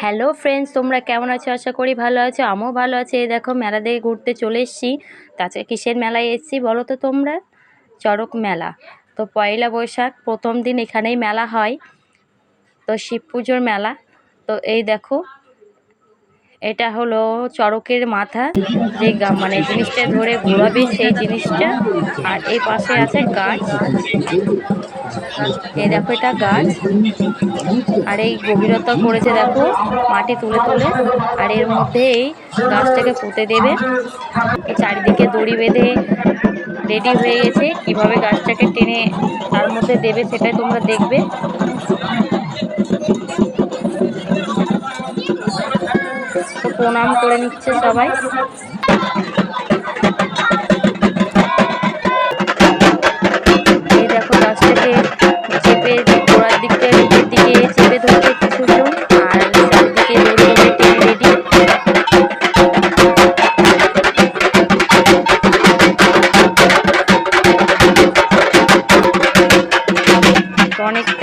Hello friends তোমরা কেমন আছো? আশা করি ভালো আছো, আমিও ভালো আছি। এই দেখো, মেলা দিয়ে ঘুরতে চলে এসেছি। তাছাড়া কিসের মেলায় এসেছি বলো তো তোমরা? চড়ক মেলা। তো পয়লা বৈশাখ, প্রথম দিন এখানেই মেলা হয়। তো শিব পুজোর মেলা। তো এই দেখো, এটা হলো চড়কের মাথা। যে মানে জিনিসটা ধরে ঘোরাবে সেই জিনিসটা। আর এই পাশে আছে গাছ। এই দেখো এটা গাছ। আর এই গভীরতা করেছে দেখো, মাটি তুলে তুলে। আর এর মধ্যে এই গাছটাকে পুঁতে দেবে। চারিদিকে দড়ি বেঁধে রেডি হয়ে গেছে। কীভাবে গাছটাকে টেনে তার মধ্যে দেবে সেটাই তোমরা দেখবে। প্রণাম করে নিচ্ছে সবাই।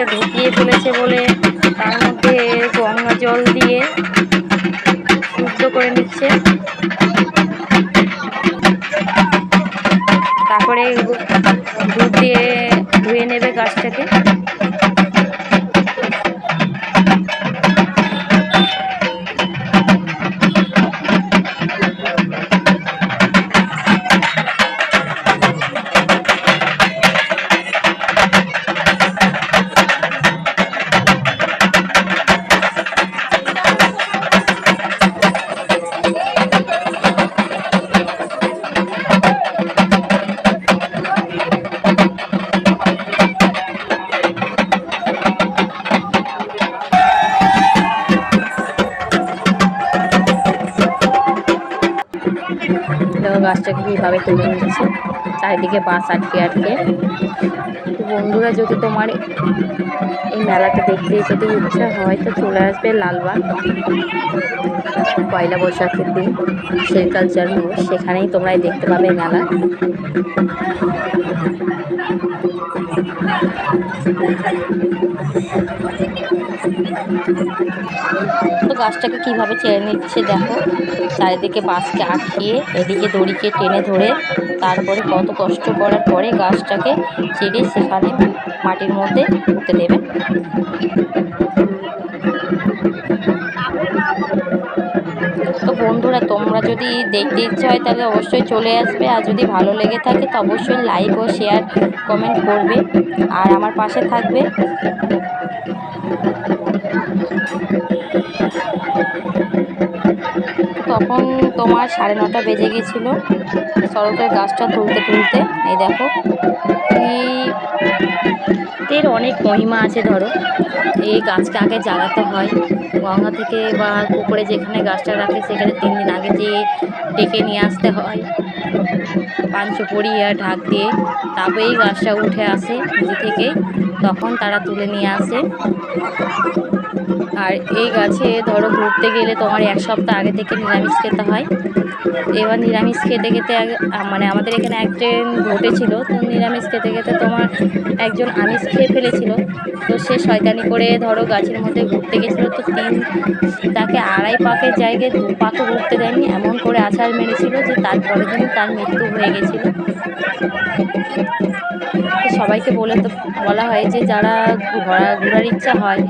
অনেকটা ঢুকিয়ে ফেলেছে বলে তার মধ্যে গঙ্গা জল দিয়ে শুদ্ধ করে নিচ্ছে। তারপরে দুধ দিয়ে ধুয়ে নেবে গাছটাকে। দেখো গাছটাকে কীভাবে তুলে নিচ্ছে? চারিদিকে বাঁশ আটকে আটকে। বন্ধুরা, যদি তোমার এই মেলাটা দেখতে যদি ইচ্ছা হয়, তো চলে আসবে লালবাগ। পয়লা বৈশাখের দিন সেরিকালচার সেখানেই তোমরা দেখতে পাবে মেলা। তো গাছটাকে কীভাবে ছেড়ে নিচ্ছে দেখো। চারিদিকে বাঁশকে আটকিয়ে এদিকে দড়িকে টেনে ধরে তারপরে কত কষ্ট করার পরে গাছটাকে ছেড়ে সেখানে মাটির মধ্যে উঠতে দেবে। যদি দেখতে ইচ্ছে হয় তাহলে অবশ্যই চলে আসবে। আর যদি ভালো লেগে থাকে তো অবশ্যই লাইক ও শেয়ার কমেন্ট করবে। আর আমার পাশে থাকবে। তখন তোমার সাড়ে নটা বেজে গেছিল। সড়কের গাছটা তুলতে তুলতে, এই দেখো এর অনেক মহিমা আছে ধরো। এই গাছকে আগে জ্বালাতে হয়। গঙ্গা থেকে বা পুকুরে যেখানে গাছটা রাখে, সেখানে তিন দিন আগে যেয়ে ডেকে নিয়ে আসতে হয়। পাঞ্চপড়ি আর ঢাক দিয়ে। তবেই গাছটা উঠে আসে নিজে থেকে। তখন তারা তুলে নিয়ে আসে। আর এই গাছে ধরো ঘুরতে গেলে তোমার এক সপ্তাহ আগে থেকে নিরামিষ খেতে হয়। এবার নিরামিষ খেতে খেতে মানে আমাদের এখানে একজন ঘটেছিল তো নিরামিষ খেতে খেতে তোমার একজন আমিষ খেয়ে ফেলেছিল। তো সে শয়তানি করে ধরো গাছের মধ্যে ঘুরতে গেছিল, তো তিন, তাকে আড়াই পাকের জায়গায় দু পাকও ঘুরতে দেয়নি, এমন করে আছাড় মেরেছিল যে তারপরের দিন তার মৃত্যু হয়ে গেছিল। সবাইকে বলে তো, বলা হয় যে যারা ঘোরা, ঘোরার ইচ্ছা হয়,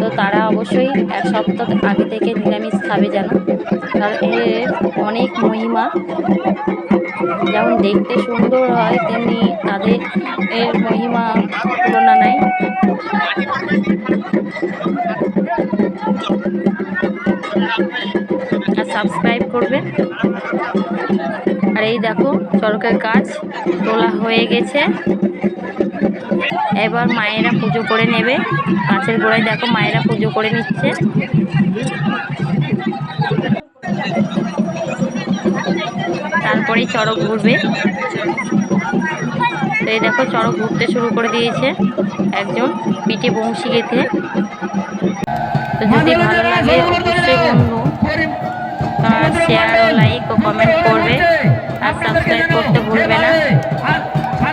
তো তারা অবশ্যই এক সপ্তাহ আগে থেকে নিরামিষ খাবে যেন। কারণ এর অনেক মহিমা। যেমন দেখতে সুন্দর হয়, তেমনি তাদের এর মহিমা তুলনা নাই। আর সাবস্ক্রাইব করবে আর এই দেখো, চরকের গাছ তোলা হয়ে গেছে। এবার মায়েরা পুজো করে নেবে। গাছের গোড়ায় দেখো, মায়েরা পুজো করে নিচ্ছে। তারপরেই চড়ক ঘুরবে। তো এই দেখো, চড়ক ঘুরতে শুরু করে দিয়েছে একজন পিঠে বংশী গেঁথে। তো যদি ভালো লাগে, অবশ্যই বন্ধু শেয়ার ও লাইক ও কমেন্ট করবে, আর সাবস্ক্রাইব করতে ভুলবে না।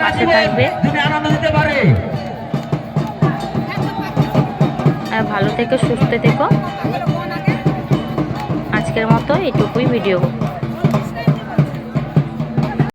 পাশে থাকবে। আর ভালো থেকো, সুস্থ থেকো। আজকের মতো এটুকুই ভিডিও